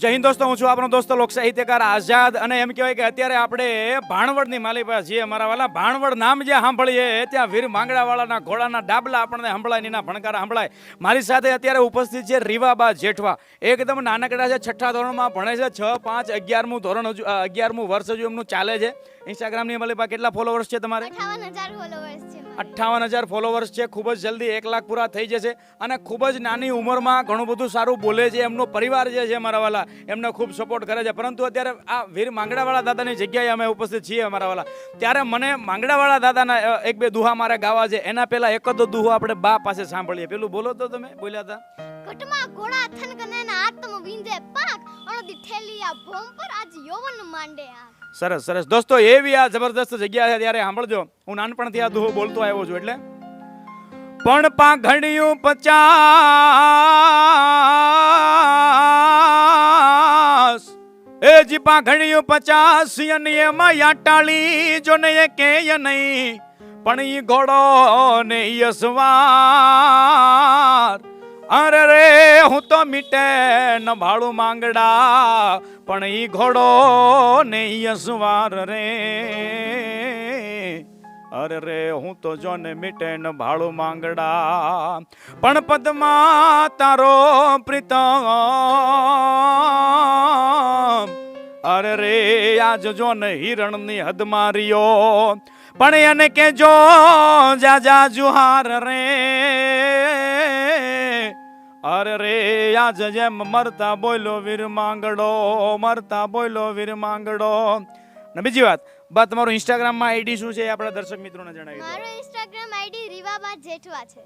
જય હિન્દ દોસ્તો, હું છું આપણો દોસ્તો લોક સાહિત્યકાર આઝાદ અને એમ કહેવાય કે અત્યારે આપણે ભાણવડની માલિકા છીએ. મારા વાલા ભાણવડ નામ જે સાંભળીએ, ત્યાં વીર માંગડાવાળાના ઘોડાના ડાબલા આપણને સંભળાય નીના ભણકાર સંભળાય. મારી સાથે અત્યારે ઉપસ્થિત છે રીવાબા જેઠવા. એકદમ નાનકડા છે, છઠ્ઠા ધોરણમાં ભણે છે, છ, પાંચ, અગિયારમું ધોરણ હજુ અગિયારમું વર્ષ હજુ એમનું ચાલે છે. ઇન્સ્ટાગ્રામની માલી પાસે કેટલા ફોલોવર્સ છે તમારે? અઠ્ઠાવન હજાર ફોલોવર્સ છે ખૂબ જ જલ્દી એક લાખ પૂરા થઈ જશે અને ખૂબ જ નાની ઉંમરમાં ઘણું બધું સારું બોલે છે એમનો પરિવાર જે છે મારા વાલા એમને ખૂબ સપોર્ટ કરે છે. પરંતુ અત્યારે આ વીર માંગડાવાળા દાદાની જગ્યાએ અમે ઉપસ્થિત છીએ અમારા વાલા. ત્યારે મને માંગડાવાળા દાદાના એક બે દુહા મારે ગાવા છે. એના પહેલા એક જ દુહો આપણે બા પાસે સાંભળીએ. પેલું બોલો તો તમે બોલ્યા હતા કટમાં ઘોડા થનગને ના આત્મ વિંજે પાક. સરસ સરસ. દોસ્તો, એવી આ જબરદસ્ત જગ્યા છે ત્યારે સાંભળજો. હું નાનપણથી આ દુહો બોલતો આવ્યો છું, એટલે. પણ પાઘડિયું પચાસ. એ જી પાઘડિયું પચાસ, અને એમાં યાટાળી જો ને એ કે નહીં. પણ ઈ ઘોડો ને ઈ અસવાર. અરે રે, હું તો મીટે ન ભાડું માંગડા, પણ ઈ ઘોડો ને ઈ અસવાર રે. અરે રે, હું તો જોને મીટે ન ભાડું માંગડા, પણ પદ્મા તારો પ્રીતમ. અરે રે, આજ જો ને હિરણની હદ માર્યો, પણ એને કેજો, જા જા, જુહાર રે. અરે રે આજ જેમ મરતા બોલો વીર માંગડો મરતા બોલો વીર માંગડો. ને બીજી વાત બા તમારું ઇન્સ્ટાગ્રામમાં આઈડી શું છે આપણા દર્શક મિત્રોને જણાવી મારો ઇન્સ્ટાગ્રામ આઈડી રીવાબા જેઠવા છે.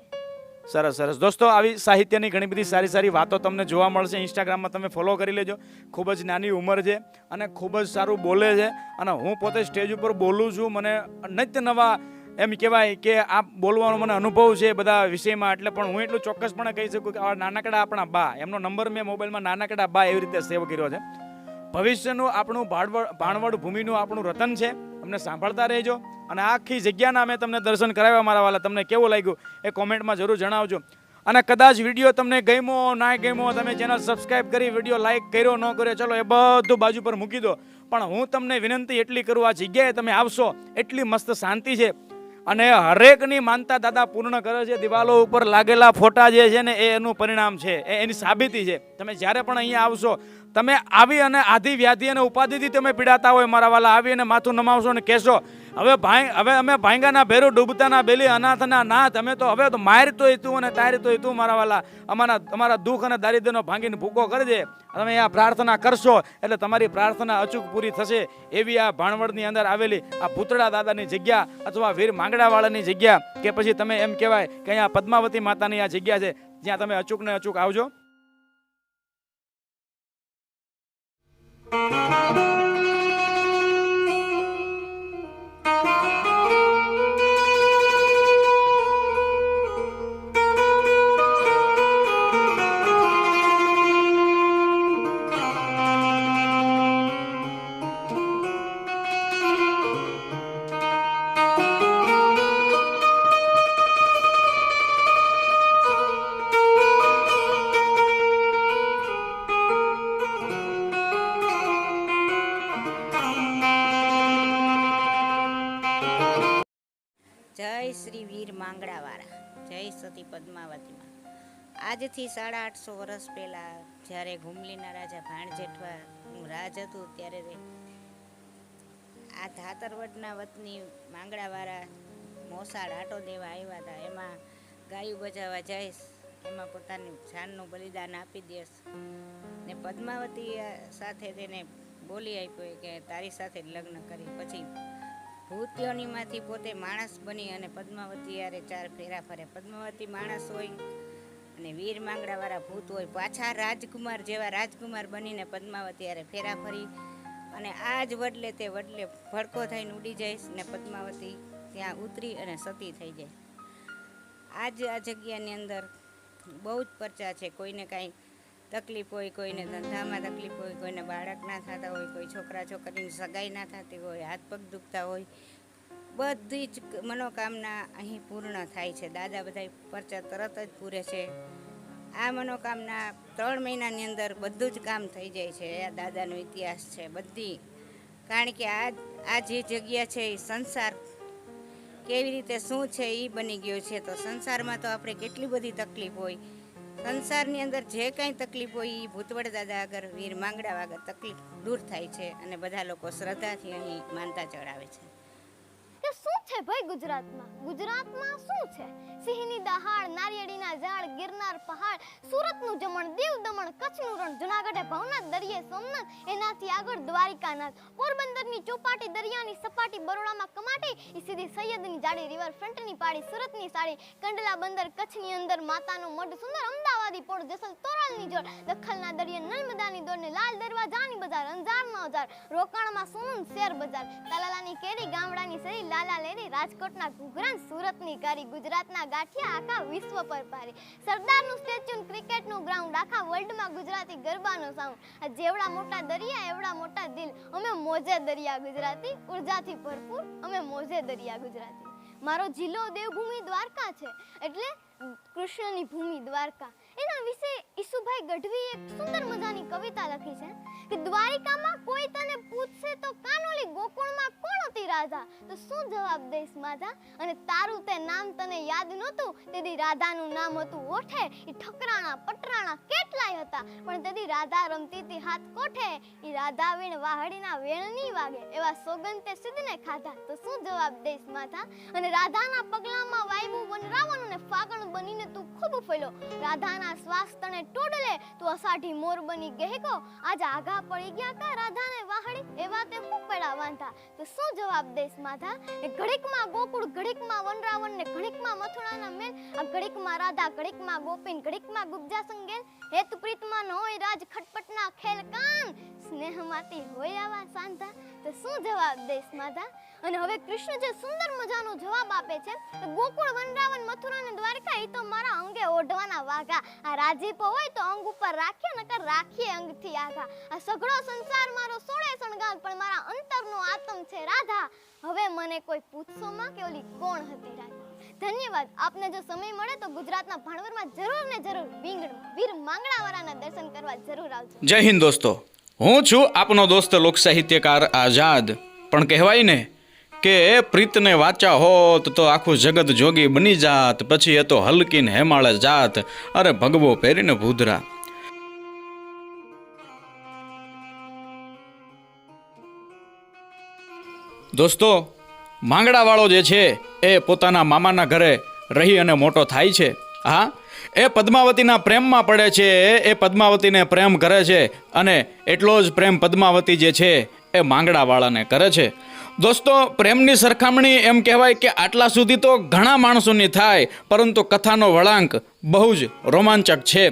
સરસ સરસ. દોસ્તો આવી સાહિત્યની ઘણી બધી સારી સારી વાતો તમને જોવા મળશે. ઇન્સ્ટાગ્રામમાં તમે ફોલો કરી લેજો. ખૂબ જ નાની ઉંમર છે અને ખૂબ જ સારું બોલે છે. અને હું પોતે સ્ટેજ ઉપર બોલું છું. મને નિત્ય નવા એમ કહેવાય કે આ બોલવાનો મને અનુભવ છે બધા વિષયમાં, એટલે પણ હું એટલું ચોક્કસપણે કહી શકું કે આ નાનકડા આપણા બા, એમનો નંબર મેં મોબાઈલમાં નાનકડા બા એવી રીતે સેવ કર્યો છે. ભવિષ્યનું આપણું ભાણવડ ભાણવડ ભૂમિનું આપણું રતન છે. અમને સાંભળતા રહેજો અને આખી જગ્યાના મેં તમને દર્શન કરાવ્યા મારા વાલા. તમને કેવું લાગ્યું એ કોમેન્ટમાં જરૂર જણાવજો. અને કદાચ વીડિયો તમને ગમ્યો ના ગમ્યો, તમે ચેનલ સબસ્ક્રાઇબ કરી વીડિયો લાઈક કર્યો ન કર્યો, ચલો એ બધું બાજુ પર મૂકી દો. પણ હું તમને વિનંતી એટલી કરું, આ જગ્યાએ તમે આવશો, એટલી મસ્ત શાંતિ છે. અને હરેકની માનતા દાદા પૂર્ણ કરે છે. દિવાલો ઉપર લાગેલા ફોટા જે છે ને, એ એનું પરિણામ છે. એ એની સાબિતી છે. તમે જ્યારે પણ અહીંયા આવશો, તમે આવી અને આધી વ્યાધિ અને ઉપાધિથી તમે પીડાતા હોય, મારા વાલા, આવી અને માથું નમાવશો અને કહેશો હવે ભાઈ હવે અમે ભાંગાના ભેરું ડૂબતાના બેલી, અનાથના નાથ. અમે તો હવે તો માર તોય તું અને તારી તોય તું, મારા વાલા. અમારા તમારા દુઃખ અને દારિદ્ર્યનો ભાંગીને ભૂકો કરી દે તમે આ પ્રાર્થના કરશો, એટલે તમારી પ્રાર્થના અચૂક પૂરી થશે. એવી આ ભાણવડની અંદર આવેલી આ ભૂતળા દાદાની જગ્યા અથવા વીર માંગડાવાળાની જગ્યા કે પછી તમે એમ કહેવાય કે અહીંયા પદ્માવતી માતાની આ જગ્યા છે, જ્યાં તમે અચૂક ને અચૂક આવજો. જય શ્રી વીર માંગડાવાળા. જય સતી પદ્માવતીમાં. આજથી સાડા આઠસો વર્ષ પહેલાં જ્યારે ઘુમલીના રાજા ભાણ જેઠવા રાજ હતું, ત્યારે આ ધાતરવડના વતની માંગડાવાળા મોસાળ આટો દેવા આવ્યા હતા. એમાં ગાયું બજાવવા જઈશ. એમાં પોતાની જાનનું બલિદાન આપી દેશ. ને પદ્માવતી સાથે તેને બોલી આપ્યો કે તારી સાથે લગ્ન કરી પછી ભૂત્યોનીમાંથી પોતે માણસ બની અને પદ્માવતી યારે ચાર ફેરા ફરે. પદ્માવતી માણસ હોય અને વીર માંગડાવાળા ભૂત હોય, પાછા રાજકુમાર જેવા રાજકુમાર બનીને પદ્માવતી યારે ફેરા ફરી અને આ જ વડલે તે વડલે ભડકો થઈને ઉડી જાય ને પદ્માવતી ત્યાં ઉતરી અને સતી થઈ જાય. આજ આ જગ્યાની અંદર બહુ જ પરચા છે. કોઈને કાંઈ તકલીફ હોય કોઈને ધંધામાં તકલીફ હોય, કોઈને બાળક ના થતા હોય, કોઈ છોકરા છોકરીની સગાઈ ના થતી હોય, હાથ પગ દુખતા હોય, બધી જ મનોકામના અહીં પૂર્ણ થાય છે. દાદા બધા પરચા તરત જ પૂરે છે. આ મનોકામના ત્રણ મહિનાની અંદર બધું જ કામ થઈ જાય છે. આ દાદાનો ઇતિહાસ છે. બધી. કારણ કે આ આ જે જગ્યા છે એ સંસાર કેવી રીતે શું છે એ બની ગયો છે. તો સંસારમાં તો આપણે કેટલી બધી તકલીફ હોય. સંસારની અંદર જે કાંઈ તકલીફ હોય એ ભૂતવડ દાદા આગળ વીર માંગડા આગળ તકલીફ દૂર થાય છે અને બધા લોકો શ્રદ્ધાથી અહીં માનતા ચડાવે છે. છે ભાઈ ગુજરાતમાં? ગુજરાતમાં શું છે? સિંહની દહાડ, નારિયેળીના ઝાડ, ગિરનાર પહાડ, સુરતનું જમણ દીવ દમણ કચ્છનું રણ, જુનાગઢે ભવનાથ, દરિયે સોમનાથ, એનાથી આગળ દ્વારિકાનાથ, પોરબંદરની ચોપાટી, દરિયાની સપાટી, બરોડામાં કમાટી એ સીધી સૈયદની જાડી રિવર ફ્રન્ટની પાડી સુરતની સાડી કંડલા બંદર, કચ્છની અંદર માતાનું મઢ, સુંદર અમદાવાદી પોળ, જસલ તોરલની જોડ, દખલના દરિયે નર્મદાની દોડને લાલ દરવાજાની બજાર અંજારનો હજાર રોકાણમાં સોનું શેર બજાર, તાલાલાની કેરી, ગામડાની સરી લાલા લેરી રાજકોટના ઘૂઘરા સુરતની કારી ગુજરાતના ગાંઠિયા આખા વિશ્વ પર પારી સરદારનું સ્ટેચ્યુ ક્રિકેટનું ગ્રાઉન્ડ આખા વર્લ્ડમાં ગુજરાતી ગરબાનો સાઉન્ડ. જેવડા મોટા દરિયા, એવડા મોટા દિલ. અમે મોજે દરિયા ગુજરાતી, ઉર્જાથી ભરપૂર, અમે મોજે દરિયા ગુજરાતી. મારો જિલ્લો દેવભૂમિ દ્વારકા છે. એટલે કૃષ્ણની ભૂમિ દ્વારકા. એના વિશે ઈસુભાઈ ગઢવી એક સુંદર મજાની કવિતા લખી છે કે દ્વારિકામાં કોઈ તને પૂછશે તો કાનોલી ગોકુળમાં કોણ હતી રાધા તો શું જવાબ દઈશ માધા અને તારું તે નામ તને યાદ નહોતું? તેથી રાધાનું નામ હતું ઓઠે. એ ઠકરાણા પટરાણા કેટલાય હતા. પણ તેથી રાધા રમતી હતી હાથ કોઠે. એ રાધા વીણ વાહડીના વેણ નહીં વાગે. એવા સોગંદ તે સિદ્ધને ખાધા. તો શું જવાબ દઈશ માથા અને રાધાના પગલામાં વાયવું વનરાવણ અને ફાગણ બનીને તું ખૂબ ફેલો રાધાના શ્વાસ તને ટોડલે તું અસાઢી મોર બની ગહેકો આજ આગા પડી ગયા કા રાધાને વાહણી એવા તે હું પેડા વાંધા. તો શું જવાબ દેશ માધા? એ ઘડીકમાં ગોકુળ, ઘડીકમાં વનરાવણ ને ઘડીકમાં મથુરાના મેલ. આ ઘડીકમાં રાધા, ઘડીકમાં ગોપીન, ઘડીકમાં ગુબ્જા સંગેલ. હેત પ્રીતમાં હોય રાજ ખટપટના ખેલ કાન. સ્નેહમાંથી હોય આવા સાંધા. તો શું જવાબ દેશ માધા? અને હવે કૃષ્ણ જે સુંદર મજાનો જવાબ આપે છે ગોકુળ વનરાવન મથુરા અને દ્વારકા એ તો મારા અંગે ઓઢવાના વાઘા. આ રાજીપો હોય તો અંગ ઉપર રાખીએ નકર રાખીએ અંગથી આઘા આ સઘળો સંસાર મારો સોળે સણગાર પણ મારા અંતરનો આતમ છે રાધા. હવે મને કોઈ પૂછશો માં કે ઓલી કોણ હતી રાધા ધન્યવાદ. આપને જો સમય મળે તો ગુજરાતના ભણવરમાં જરૂર ને જરૂર વિંગણ, વીર માંગણાવાળાના દર્શન કરવા જરૂર આવજો. જય હિન્દ દોસ્તો. હું છું આપનો દોસ્ત લોક સાહિત્યકાર આઝાદ. પણ કહેવાય ને કે પ્રીતને વાચા હોત તો આખું જગત જોગી બની જાત, પછી એ તો હલકીને હેમાળે જાત. અરે ભગવો પહેરીને ભૂધરા દોસ્તો, માંગડાવાળો જે છે, એ પોતાના મામાના ઘરે રહી અને મોટો થાય છે. હા, એ પદ્માવતીના પ્રેમમાં પડે છે, એ પદ્માવતીને પ્રેમ કરે છે, અને એટલો જ પ્રેમ પદ્માવતી જે છે, એ માંગડાવાળાને કરે છે. દોસ્તો, પ્રેમની સરખામણી એમ કહેવાય કે આટલા સુધી તો ઘણા માણસોની થાય, પરંતુ કથાનો વળાંક બહુ જ રોમાંચક છે.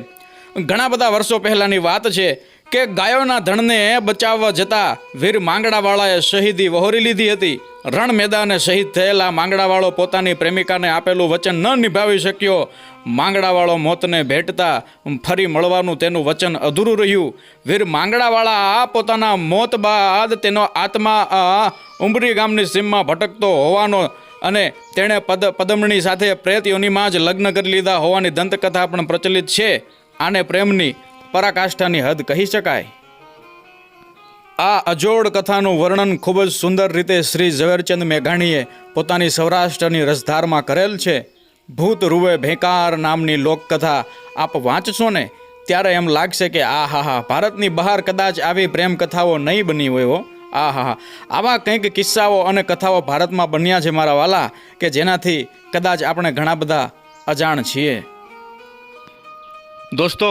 ઘણા બધા વર્ષો પહેલાંની વાત છે કે ગાયોના ધણને બચાવવા જતા વીર માંગડાવાળાએ શહીદી વહોરી લીધી હતી. રણ મેદાને શહીદ થયેલા માંગડાવાળો પોતાની પ્રેમિકાને આપેલું વચન ન નિભાવી શક્યો. માંગડાવાળો મોતને ભેટતા ફરી મળવાનું તેનું વચન અધૂરું રહ્યું. વીર માંગડાવાળા પોતાના મોત બાદ તેનો આત્મા આ ઉંબરી ગામની સીમમાં ભટકતો હોવાનો અને તેણે પદ પદમણી સાથે પ્રેત યોનિમાં જ લગ્ન કરી લીધા હોવાની દંતકથા પણ પ્રચલિત છે. આને પ્રેમની પરાકાષ્ઠાની હદ કહી શકાય. આ અજોડ કથાનું વર્ણન ખૂબ જ સુંદર રીતે શ્રી ઝવેરચંદ મેઘાણીએ પોતાની સૌરાષ્ટ્રની રસધારમાં કરેલ છે. ભૂત રૂવે ભેંકાર નામની લોકકથા આપ વાંચશો ને, ત્યારે એમ લાગશે કે આ હા હા, ભારતની બહાર કદાચ આવી પ્રેમ કથાઓ નહીં બની હોય આ હા હા, આવા કંઈક કિસ્સાઓ અને કથાઓ ભારતમાં બન્યા છે મારા વાલા, કે જેનાથી કદાચ આપણે ઘણા બધા અજાણ છીએ. દોસ્તો,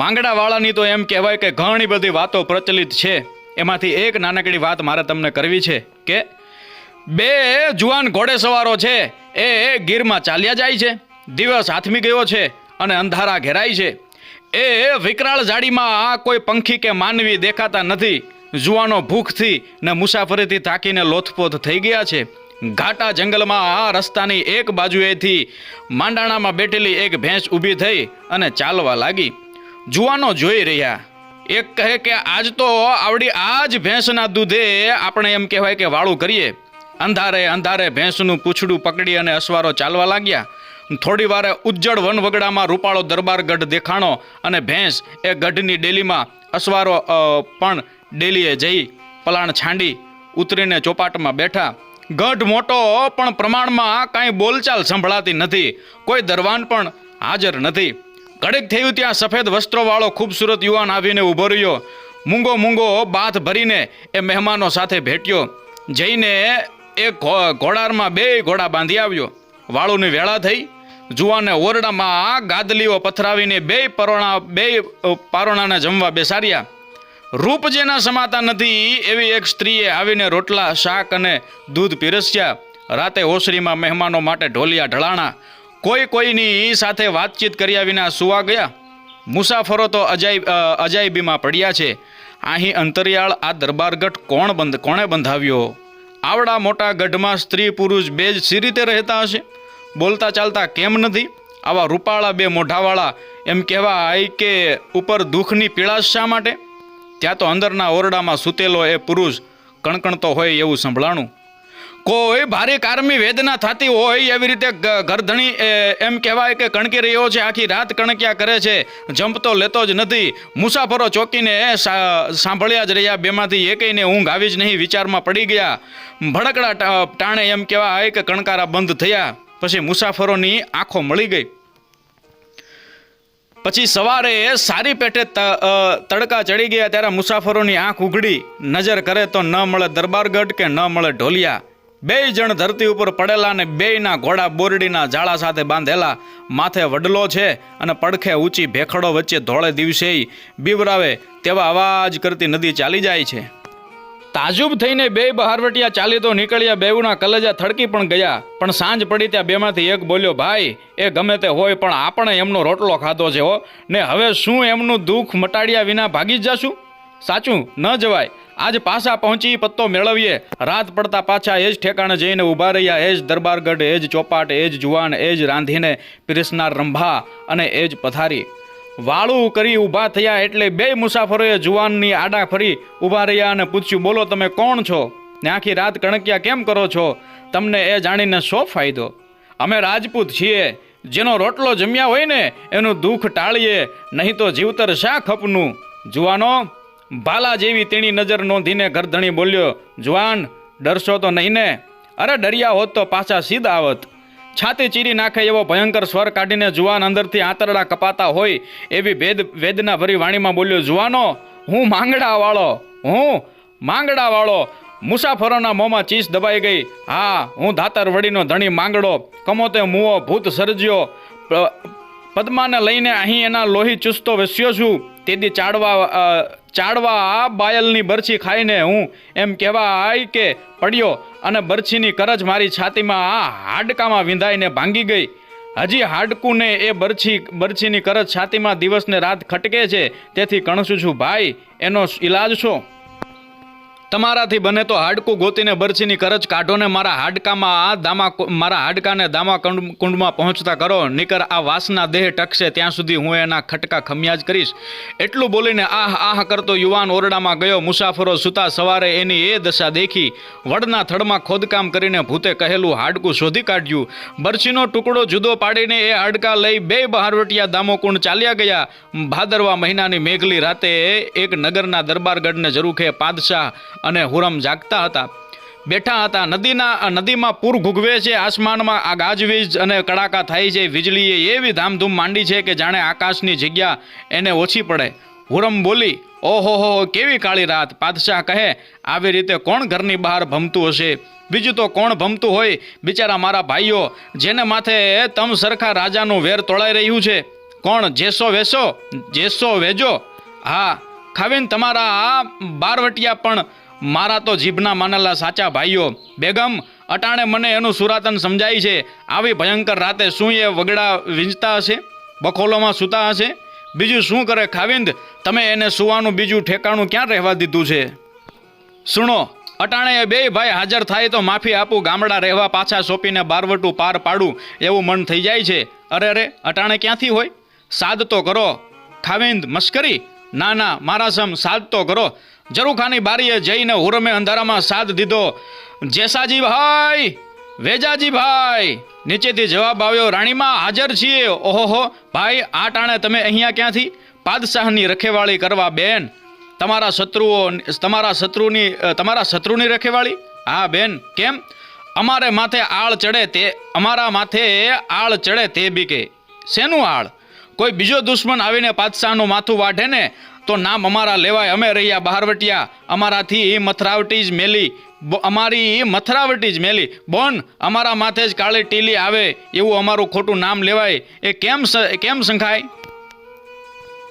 માંગડાવાળાની તો એમ કહેવાય કે ઘણી બધી વાતો પ્રચલિત છે. એમાંથી એક નાનકડી વાત મારે તમને કરવી છે કે બે જુવાન ઘોડે સવારો છે, એ ગીરમાં ચાલ્યા જાય છે, દિવસ હાથમી ગયો છે અને અંધારા ઘેરાય છે. એ વિકરાળ ઝાડીમાં કોઈ પંખી કે માનવી દેખાતા નથી. જુવાનો ભૂખથી ને મુસાફરીથી થાકીને લોથપોથ થઈ ગયા છે. ઘાટા જંગલમાં આ રસ્તાની એક બાજુએથી માંડાણામાં બેઠેલી એક ભેંસ ઊભી થઈ અને ચાલવા લાગી. જુવાનો જોઈ રહ્યા. એક કહે કે આજ તો આવડી આ જ ભેંસના દૂધે આપણે એમ કહેવાય કે વાળું કરીએ. અંધારે અંધારે ભેંસનું પૂંછડું પકડી અને અસવારો ચાલવા લાગ્યા. થોડી વારે ઉજ્જળ વનવગડામાં રૂપાળો દરબાર ગઢ દેખાણો અને ભેંસ એ ગઢની ડેલીમાં અસવારો પણ ડેલીએ જઈ પલાણ છાંડી ઉતરીને ચોપાટમાં બેઠા. ગઢ મોટો પણ પ્રમાણમાં કાંઈ બોલચાલ સંભળાતી નથી. કોઈ દરવાન પણ હાજર નથી. ઘડીક થયું ત્યાં સફેદ વસ્ત્રોવાળો ખૂબસૂરત યુવાન આવીને ઊભો રહ્યો. મૂંગો મૂંગો બાથ ભરીને એ મહેમાનો સાથે ભેટ્યો. જઈને એ ઘોડારમાં બે ઘોડા બાંધી આવ્યો. વાળુની વેળા થઈ. જુવાને ઓરડામાં ગાદલીઓ પથરાવીને બે પરોણા, બે પારોણાને જમવા બેસાડ્યા. રૂપ જેના સમાતા નથી એવી એક સ્ત્રીએ આવીને રોટલા, શાક અને દૂધ પીરસ્યા. રાતે ઓસરીમાં મહેમાનો માટે ઢોલિયા ઢળાણા કોઈ કોઈની સાથે વાતચીત કર્યા વિના સુવા ગયા. મુસાફરો તો અજાયબ અજાયબીમાં પડ્યા છે. અહીં અંતરિયાળ આ દરબારગઢ કોણ બંધ, કોણે બંધાવ્યો? આવડા મોટા ગઢમાં સ્ત્રી પુરુષ બે જ સી રીતે રહેતા હશે? બોલતા ચાલતા કેમ નથી? આવા રૂપાળા બે મોઢાવાળા એમ કહેવાય કે ઉપર દુઃખની પીળાશ શા માટે? ત્યાં તો અંદરના ઓરડામાં સૂતેલો એ પુરુષ કણકણતો હોય એવું સંભળાણું. કોઈ ભારે કારમી વેદના થતી હોય એવી રીતે ગરધણી એમ કહેવાય કે કણકી રહ્યો છે, આખી રાત કણક્યા કરે છે જંપતો લેતો જ નથી. મુસાફરો ચોકીને સાંભળ્યા જ રહ્યા, બેમાંથી એકેયને ઊંઘ આવી જ નહીં, વિચારમાં પડી ગયા. ભડકડા ટાણે એમ કહેવાય કે કણકારા બંધ થયા, પછી મુસાફરોની આંખો મળી ગઈ. પછી સવારે સારી પેટે તડકા ચડી ગયા, ત્યારે મુસાફરોની આંખ ઉઘડી. નજર કરે તો ન મળે દરબારગઢ કે ન મળે ઢોલિયા. બે જણ ધરતી ઉપર પડેલા ને બેયના ઘોડા બોરડીના જાળા સાથે બાંધેલા, માથે વડલો છે અને પડખે ઊંચી ભેખડો વચ્ચે ધોળે દિવસે બીવરાવે તેવા અવાજ કરતી નદી ચાલી જાય છે. તાજુબ થઈને બે બહારવટિયા ચાલી તો નીકળ્યા બેઉના કલેજા થડકી પણ ગયા, પણ સાંજ પડી ત્યાં બેમાંથી એક બોલ્યો, ભાઈ, એ ગમે તે હોય પણ આપણે એમનો રોટલો ખાધો છે હો, ને હવે શું એમનું દુઃખ મટાડ્યા વિના ભાગી જ જાશું? સાચું ન જવાય. આજ પાછા પહોંચી પત્તો મેળવીએ. રાત પડતા પાછા એ જ ઠેકાણે જઈને ઊભા રહ્યા. એ જ દરબારગઢ, એ જ ચોપાટ, એ જ જુવાન, એ જ રાંધીને પીરસનાર રંભા અને એ જ પથારી. વાળું કરી ઊભા થયા એટલે બે મુસાફરોએ જુવાનની આડા ફરી ઊભા રહ્યા અને પૂછ્યું, બોલો, તમે કોણ છો? ને આખી રાત કણકિયા કેમ કરો છો? તમને એ જાણીને શો ફાયદો? અમે રાજપૂત છીએ. જેનો રોટલો જમ્યા હોય ને, એનું દુઃખ ટાળીએ. નહીં તો જીવતર શા ખપનું જુવાનો ભાલા જેવી તેણી નજર નોંધીને ઘરધણી બોલ્યો, જુવાન, ડરશો તો નહીં ને? અરે ડરિયા હોત તો પાછા સીધ આવત. છાતી ચીરી નાખે એવો ભયંકર સ્વર કાઢીને જુવાન અંદરથી આંતરડા કપાતા હોય એવી ભેદ વેદના ભરી વાણીમાં બોલ્યો, જુવાનો, હું માંગડા વાળો હું માંગડા વાળો મુસાફરોના મોંમાં ચીસ દબાઈ ગઈ. હા, હું ધાતર વડીનો ધણી માંગડો, કમોતે મુઓ ભૂત સર્જ્યો. પદ્માને લઈને અહીં એના લોહી ચૂસતો વસ્યો છું. તેથી ચાડવા ચાડવા બાયલની બરછી ખાઈને હું એમ કહેવાય કે પડ્યો અને બરછીની કરજ મારી છાતીમાં આ હાડકામાં વિંધાઈને ભાંગી ગઈ. હજી હાડકુને એ બરછી, બરછીની કરજ છાતીમાં દિવસને રાત ખટકે છે. તેથી કણસું છું, ભાઈ, એનો ઈલાજ શું? તમારાથી બને તો હાડકું ગોતીને બરછીની કરજ કાઢો ને મારા હાડકામાં આ દામા મારા હાડકાને દામા કુંડ કુંડમાં પહોંચતા કરો. નીકર આ વાસના દેહ ટકશે, ત્યાં સુધી હું એના ખટકા ખમિયાજ કરીશ. એટલું બોલીને આહ આહ કરતો યુવાન ઓરડામાં ગયો. મુસાફરો સૂતા સવારે એની એ દશા દેખી. વડના થડમાં ખોદકામ કરીને ભૂતે કહેલું, હાડકું શોધી કાઢ્યું. બરછીનો ટુકડો જુદો પાડીને એ હાડકા લઈ બે બહારવટિયા દામોકુંડ ચાલ્યા ગયા. ભાદરવા મહિનાની મેઘલી રાતે એક નગરના દરબારગઢને જરૂખે પાદશાહ અને હુરમ જાગતા હતા. બેઠા હતા નદીના નદીમાં પૂર ઘૂઘવે છે, આસમાનમાં આ ગાજવીજ અને કડાકા થાય છે. વીજળીએ એવી ધામધૂમ માંડી છે કે જાણે આકાશની જગ્યા એને ઓછી પડે. હુરમ બોલી, ઓહો, હો કેવી કાળી રાત. પાદશાહ કહે, આવી રીતે કોણ ઘરની બહાર ભમતું હશે? બીજું તો કોણ ભમતું હોય? બિચારા મારા ભાઈઓ, જેને માથે તમ સરખા રાજાનું વેર તોળાઈ રહ્યું છે. કોણ જેસો વેસો? જેસો વેજો? હા, ખાવીને તમારા આ બારવટિયા પણ મારા તો જીભના માનેલા સાચા ભાઈઓ, બેગમ, અટાણે મને એનું સુરાતન સમજાય છે. આવી ભયંકર રાતે શું એ વગડા વીંજતા હશે? બખોલોમાં સૂતા હશે? બીજું શું કરે ખાવિંદ? તમે એને સુવાનું બીજું ઠેકાણું ક્યાં રહેવા દીધું છે? સુણો, અટાણે એ બે ભાઈ હાજર થાય તો માફી આપું, ગામડા રહેવા પાછા સોંપીને બારવટું પાર પાડું, એવું મન થઈ જાય છે. અરે અરે, અટાણે ક્યાંથી હોય? સાદ તો કરો. ખાવિંદ મસ્કરી ના ના, મારા સમ સાદ તો કરો. જરૂખાની બારીએ જઈને હુરમે અંધારામાં સાદ દીધો. જેસાજી ભાઈ, વેજાજી ભાઈ, નીચેથી જવાબ આવ્યો, રાણીમાં હાજર છીએ. ઓહોહો, ભાઈ, આ ટાણે તમે અહીંયા ક્યાંથી? પાદશાહની રખેવાળી કરવા બેન. તમારા શત્રુઓ, તમારા શત્રુની તમારા શત્રુની રખેવાળી? હા, બેન. કેમ? અમારે માથે આળ ચડે તે, અમારા માથે આળ ચડે તે બી કે. શેનું આળ? કોઈ બીજો દુશ્મન આવીને પાદશાહનું માથું વાઢે ને તો નામ અમારા લેવાય. અમે રહ્યા બહારવટિયા. અમારાથી મથરાવટી જ મેલી. અમારી મથરાવટી જ મેલી. બોન, અમારા માથે જ કાળી ટીલી આવે. એવું અમારું ખોટું નામ લેવાય. એ કેમ કેમ સંખાય?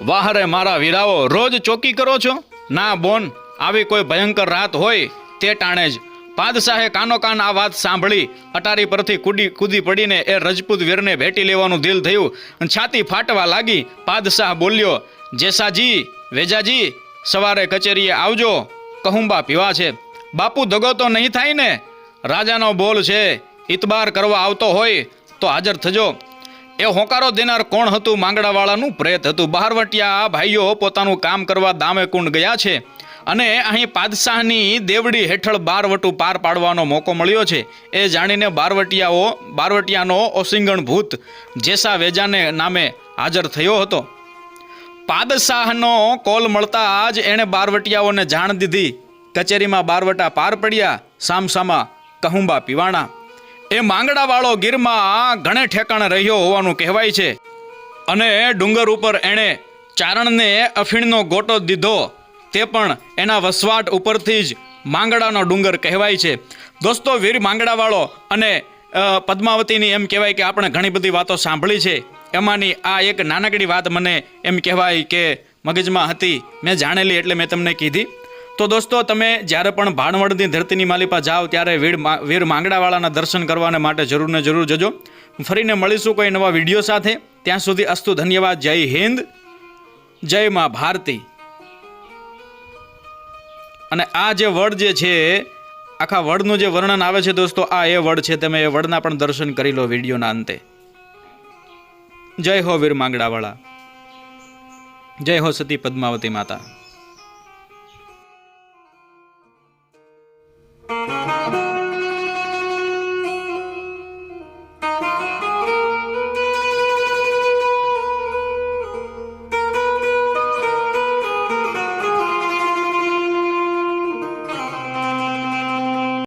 વાહરે મારા વીરાઓ, રોજ ચોકી કરો છો? ના, બોન, આવી કોઈ ભયંકર રાત હોય તે ટાણે જ. પાદશાહે કાનો કાન આ વાત સાંભળી. અટારી પરથી કૂદી કૂદી પડીને એ રજપૂત વીરને ભેટી લેવાનું દિલ થયું. છાતી ફાટવા લાગી. પાદશાહ બોલ્યો, જેસાજી વેજાજી, સવારે કચેરીએ આવજો. કહુંબા પીવા છે. બાપુ દગો તો નહીં થાય ને? રાજાનો બોલ છે ઇતબાર કરવા આવતો હોય તો હાજર થજો. એ હોકારો દેનાર કોણ હતું? માંગડાવાળાનું પ્રેત હતું. બહારવટિયા ભાઈઓ પોતાનું કામ કરવા દામે કુંડ ગયા છે અને અહીં પાદશાહની દેવડી હેઠળ બારવટું પાર પાડવાનો મોકો મળ્યો છે. એ જાણીને બારવટિયાઓ, બારવટિયાનો ઓસિંગણ ભૂત જેસા વેજાને નામે હાજર થયો હતો. પાદશાહનો કોલ મળતા જ એણે બારવટિયાઓને જાણ દીધી. કચેરીમાં બારવટા પાર પડ્યા, સામસામા કહુંબા પીવાણા. એ માંગડાવાળો ગીરમાં ઘણે ઠેકાણે રહ્યો હોવાનું કહેવાય છે. અને ડુંગર ઉપર એણે ચારણને અફીણનો ગોટો દીધો. તે પણ એના વસવાટ ઉપરથી જ માંગડાનો ડુંગર કહેવાય છે. દોસ્તો, વીર માંગડાવાળો અને પદ્માવતીની એમ કહેવાય કે આપણે ઘણી બધી વાતો સાંભળી છે. એમાંની આ એક નાનકડી વાત મને એમ કહેવાય કે મગજમાં હતી. મેં જાણેલી એટલે મેં તમને કીધી. તો દોસ્તો, તમે જ્યારે પણ ભાણવડની ધરતીની માલિપા જાઓ, ત્યારે વીર વીર માંગડાવાળાના દર્શન કરવાને માટે જરૂર ને જરૂર જજો. ફરીને મળીશું કોઈ નવા વીડિયો સાથે. ત્યાં સુધી અસ્તુ ધન્યવાદ. જય હિન્દ. જય મા ભારતી. અને આ જે વડ જે છે, આખા વડનું જે વર્ણન આવે છે દોસ્તો, આ એ વડ છે. તમે એ વડના પણ દર્શન કરી લો વિડીયોના અંતે. જય હો વીર માંગડાવાળા. જય હો સતી પદ્માવતી માતા.